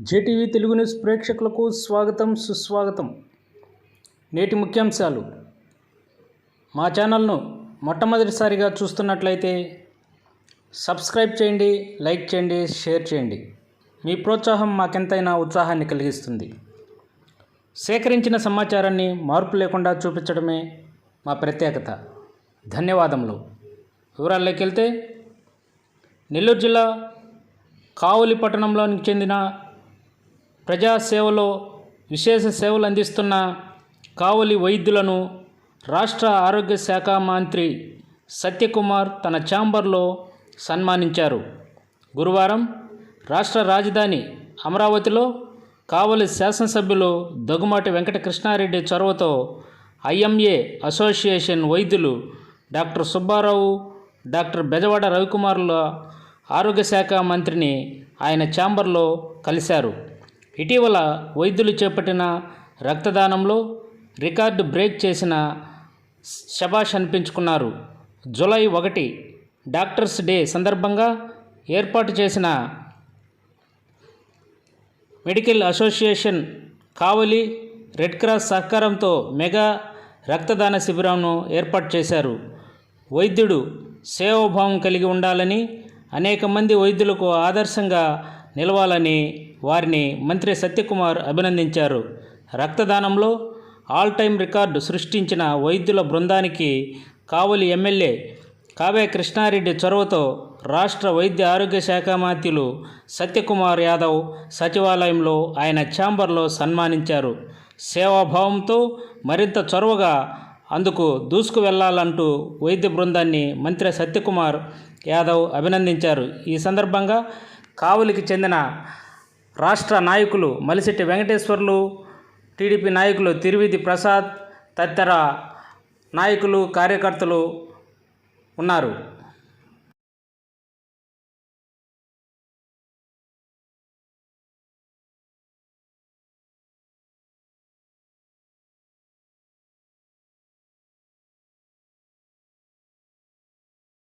JTV Telugu news ప్రేక్షకులకు స్వాగతం సుస్వాగతం. నేటి ముఖ్యాంశాలు. మా ఛానల్ను మొట్టమొదటిసారిగా చూస్తున్నట్లయితే సబ్స్క్రైబ్ చేయండి లైక్ చేయండి షేర్ చేయండి. మీ ప్రోత్సాహం మాకెంతైనా ఉత్సాహాన్ని కలిగిస్తుంది. సేకరించిన సమాచారాన్ని మార్పు లేకుండా చూపించడమే మా ప్రత్యేకత. ధన్యవాదములు. వివరాల్లోకి వెళ్తే నెల్లూరు జిల్లా కావలి పట్టణంలోనికి చెందిన ప్రజాసేవలో విశేష సేవలు అందిస్తున్న కావలి వైద్యులను రాష్ట్ర ఆరోగ్య శాఖ మంత్రి సత్యకుమార్ తన ఛాంబర్లో సన్మానించారు. గురువారం రాష్ట్ర రాజధాని అమరావతిలో కావలి శాసనసభ్యులు దగ్గుమాటి వెంకటకృష్ణారెడ్డి చొరవతో ఐఎంఏ అసోసియేషన్ వైద్యులు డాక్టర్ సుబ్బారావు డాక్టర్ బెజవాడ రవికుమార్ల ఆరోగ్య శాఖ మంత్రిని ఆయన ఛాంబర్లో కలిశారు. ఇటీవల వైద్యులు చేపట్టిన రక్తదానంలో రికార్డు బ్రేక్ చేసిన శబాష్ అనిపించుకున్నారు. జూలై ఒకటి డాక్టర్స్ డే సందర్భంగా ఏర్పాటు చేసిన medical association Kavali red cross సహకారంతో మెగా రక్తదాన శిబిరంను ఏర్పాటు చేశారు. వైద్యుడు సేవాభావం కలిగి ఉండాలని అనేక మంది వైద్యులకు ఆదర్శంగా నిలవాలని వారిని మంత్రి సత్యకుమార్ అభినందించారు. రక్తదానంలో ఆల్ టైం రికార్డు సృష్టించిన వైద్యుల బృందానికి కావలి ఎమ్మెల్యే కావ్య కృష్ణారెడ్డి చొరవతో రాష్ట్ర వైద్య ఆరోగ్య శాఖ మంత్రులు సత్యకుమార్ యాదవ్ సచివాలయంలో ఆయన ఛాంబర్లో సన్మానించారు. సేవాభావంతో మరింత చొరవగా అందుకు దూసుకు వెళ్ళాలంటూ వైద్య బృందాన్ని మంత్రి సత్యకుమార్ యాదవ్ అభినందించారు. ఈ సందర్భంగా కావలికి చెందిన రాష్ట్ర నాయకులు మలిశెట్టి వెంకటేశ్వర్లు టీడీపీ నాయకులు తిరువిధి ప్రసాద్ తదితర నాయకులు కార్యకర్తలు ఉన్నారు.